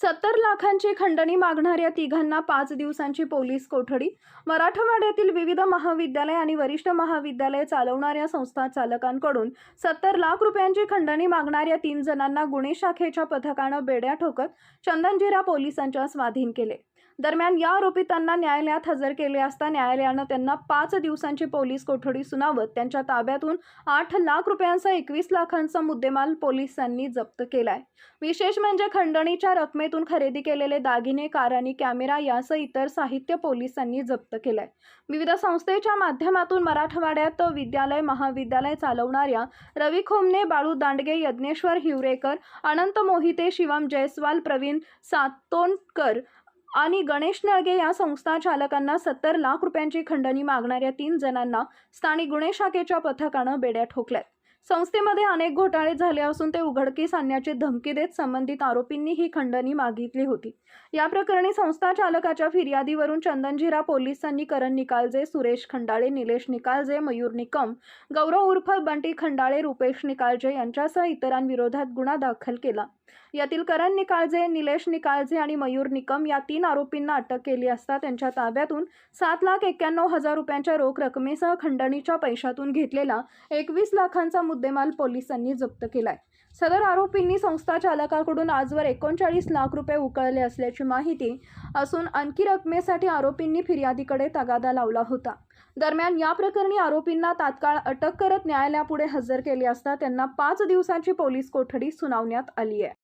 सत्तर लाखांची खंडणी मागणाऱ्या तिघांना पाच दिवसांची पोलीस कोठडी. मराठवाड्यातील विविध महाविद्यालय आणि वरिष्ठ महाविद्यालय चालवणाऱ्या संस्था चालकांकडून सत्तर लाख रुपयांची खंडणी मागणाऱ्या तीन जणांना गुन्हे शाखेच्या पथकानं बेड्या ठोकत चंदनजिरा पोलिसांच्या स्वाधीन केले. दरम्यान या आरोपितांना न्यायालयात हजर केले असता न्यायालयानं त्यांना पाच दिवसांची पोलीस कोठडी सुनावत त्यांच्या ताब्यातून आठ लाख रुपयांचा एकवीस लाखांचा मुद्देमाल पोलिसांनी जप्त केलाय. विशेष म्हणजे खंडणीच्या रकमेतून खरेदी केलेले दागिने कार आणि कॅमेरा यासह इतर साहित्य पोलिसांनी जप्त केलंय. विविध संस्थेच्या माध्यमातून मराठवाड्यात विद्यालय महाविद्यालय चालवणाऱ्या रवी खोमने बाळू दांडगे यज्ञेश्वर हिवरेकर अनंत मोहिते शिवम जयस्वाल प्रवीण सातोंडकर आणि गणेश नळगे या संस्था चालकांना सत्तर लाख रुपयांची खंडणी मागणाऱ्या तीन जणांना स्थानिक गुन्हे शाखेच्या पथकानं बेड्या ठोकल्यात. संस्थेमध्ये अनेक घोटाळे झाले असून ते उघडकीस आणण्याची धमकी देत संबंधित आरोपींनी ही खंडणी मागितली होती. या प्रकरणी संस्था चालकाच्या फिर्यादीवरून चंदनजीरा पोलिसांनी करण निकालजे सुरेश खंडाळे निलेश निकालजे मयूर निकम गौरव उर्फ बंटी खंडाळे रुपेश निकालजे यांच्यासह इतरांविरोधात गुन्हा दाखल केला. यातील करण निकाळजे निलेश निकाळजे आणि मयूर निकम या तीन आरोपींना अटक केली असता त्यांच्या ताब्यातून सात लाख एक्क्याण्णव हजार रुपयांच्या रोख रकमेसह खंडणीच्या पैशातून घेतलेला एकवीस लाखांचा मुद्देमाल पोलिसांनी जप्त केलाय. सदर आरोपींनी संस्था चालकाकडून आजवर एकोणचाळीस लाख रुपये उकळले असल्याची माहिती असून आणखी रकमेसाठी आरोपींनी फिर्यादीकडे तगादा लावला होता. दरम्यान या प्रकरणी आरोपींना तात्काळ अटक करत न्यायालयापुढे हजर केले असता त्यांना पाच दिवसांची पोलीस कोठडी सुनावण्यात आली आहे